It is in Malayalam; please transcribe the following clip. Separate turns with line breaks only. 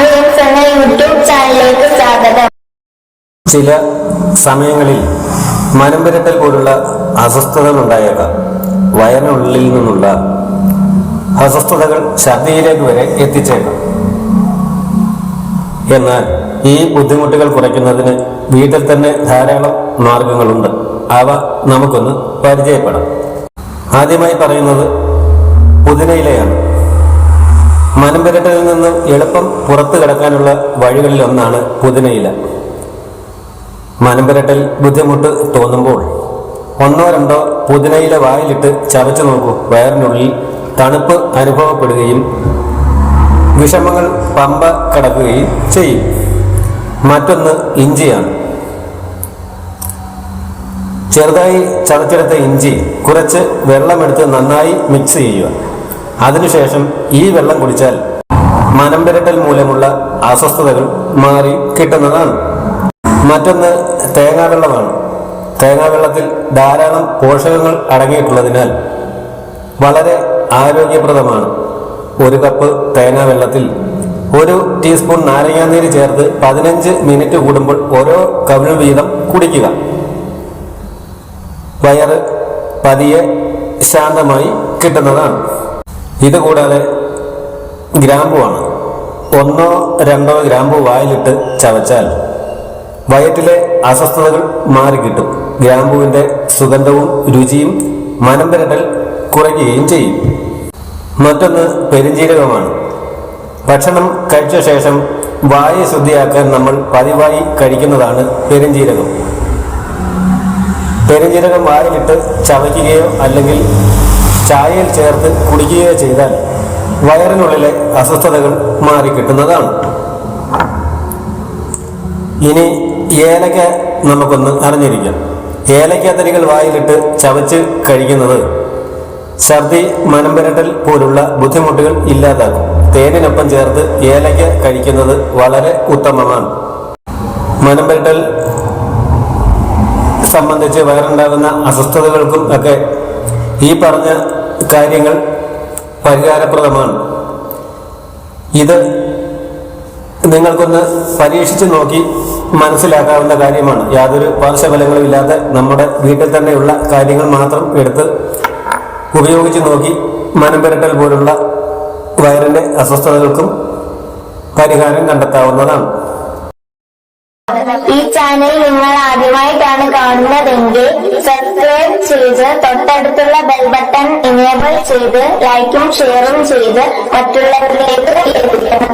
യൂട്യൂബ്
ചില സമയങ്ങളിൽ മനംപുരട്ടൽ പോലുള്ള അസ്വസ്ഥതകൾ ഉണ്ടായേക്കാം വയറിനുള്ളിൽ നിന്നുള്ള അസ്വസ്ഥതകൾ ഛർദിയിലേക്ക് വരെ എത്തിച്ചേക്കാം. എന്നാൽ ഈ ബുദ്ധിമുട്ടുകൾ കുറയ്ക്കുന്നതിന് വീട്ടിൽ തന്നെ ധാരാളം മാർഗങ്ങളുണ്ട്. അവ നമുക്കൊന്ന് പരിചയപ്പെടാം. ആദ്യമായി പറയുന്നത് പുതിനയിലയാണ്. മനംപുരട്ടലിൽ നിന്ന് എളുപ്പം പുറത്തു കിടക്കാനുള്ള വഴികളിൽ ഒന്നാണ് പുതിനയില. മനംപുരട്ടൽ ബുദ്ധിമുട്ട് തോന്നുമ്പോൾ ഒന്നോ രണ്ടോ പുതിനയില വായിലിട്ട് ചവച്ചു നോക്കൂ. വയറിനുള്ളിൽ തണുപ്പ് അനുഭവപ്പെടുകയും വിഷമങ്ങൾ പമ്പ കടക്കുകയും ചെയ്യും. മറ്റൊന്ന് ഇഞ്ചിയാണ്. ചെറുതായി ചതച്ചെടുത്ത ഇഞ്ചി കുറച്ച് വെള്ളമെടുത്ത് നന്നായി മിക്സ് ചെയ്യുക. അതിനുശേഷം ഈ വെള്ളം കുടിച്ചാൽ മനംപുരട്ടൽ മൂലമുള്ള അസ്വസ്ഥതകൾ മാറി കിട്ടുന്നതാണ്. മറ്റൊന്ന് തേങ്ങാവെള്ളമാണ്. തേങ്ങാവെള്ളത്തിൽ ധാരാളം പോഷകങ്ങൾ അടങ്ങിയിട്ടുള്ളതിനാൽ വളരെ ആരോഗ്യപ്രദമാണ്. ഒരു കപ്പ് തേങ്ങാവെള്ളത്തിൽ ഒരു ടീസ്പൂൺ നാരങ്ങാനീര് ചേർത്ത് പതിനഞ്ച് മിനിറ്റ് കൂടുമ്പോൾ ഓരോ കവിൾ വീതം കുടിക്കുക. വയറ് പതിയെ ശാന്തമായി കിട്ടുന്നതാണ്. ഇതുകൂടാതെ ഗ്രാമ്പുവാണ്. ഒന്നോ രണ്ടോ ഗ്രാമ്പു വായിലിട്ട് ചവച്ചാൽ വയറ്റിലെ അസ്വസ്ഥതകൾ മാറിക്കിട്ടും. ഗ്രാമ്പുവിന്റെ സുഗന്ധവും രുചിയും മനം കുറയ്ക്കുകയും ചെയ്യും. മറ്റൊന്ന് പെരിഞ്ജീരകമാണ് ഭക്ഷണം കഴിച്ച ശേഷം വായു ശുദ്ധിയാക്കാൻ നമ്മൾ പതിവായി കഴിക്കുന്നതാണ് പെരിഞ്ജീരകം പെരുംജീരകം വായിലിട്ട് ചവയ്ക്കുകയോ അല്ലെങ്കിൽ ചായയിൽ ചേർത്ത് കുടിക്കുകയോ ചെയ്താൽ വയറിനുള്ളിലെ അസ്വസ്ഥതകൾ മാറിക്കിട്ടുന്നതാണ്. ഇനി ഏലക്ക നമുക്കൊന്ന് അറിഞ്ഞിരിക്കാം. ഏലക്ക തരികൾ വായിലിട്ട് ചവച്ച് കഴിക്കുന്നത് ഛർദി മനംപരട്ടൽ പോലുള്ള ബുദ്ധിമുട്ടുകൾ ഇല്ലാതാക്കും. തേനിനൊപ്പം ചേർത്ത് ഏലക്ക കഴിക്കുന്നത് വളരെ ഉത്തമമാണ്. മനംപരട്ടൽ സംബന്ധിച്ച് വയറുണ്ടാകുന്ന അസ്വസ്ഥതകൾക്കും ഒക്കെ ഈ പറഞ്ഞ കാര്യങ്ങൾ പരിഹാരപ്രദമാണ്. ഇത് നിങ്ങൾക്കൊന്ന് പരീക്ഷിച്ച് നോക്കി മനസ്സിലാക്കാവുന്ന കാര്യമാണ്. യാതൊരു പാർശ്വഫലങ്ങളും ഇല്ലാതെ നമ്മുടെ വീട്ടിൽ തന്നെയുള്ള കാര്യങ്ങൾ മാത്രം എടുത്ത് ഉപയോഗിച്ച് നോക്കി മനം പുരട്ടൽ പോലുള്ള വയറിന്റെ അസ്വസ്ഥതകൾക്കും പരിഹാരം കണ്ടെത്താവുന്നതാണ്.
ഈ ചാനൽ നിങ്ങൾ ആദ്യമായിട്ടാണ് കാണുന്നതെങ്കിൽ സബ്സ്ക്രൈബ് ചെയ്ത് തൊട്ടടുത്തുള്ള ബെൽ ബട്ടൺ ഇനേബിൾ ചെയ്ത് ലൈക്കും ഷെയറും ചെയ്ത് മറ്റുള്ളവരിലേക്ക് എത്തിക്കണം.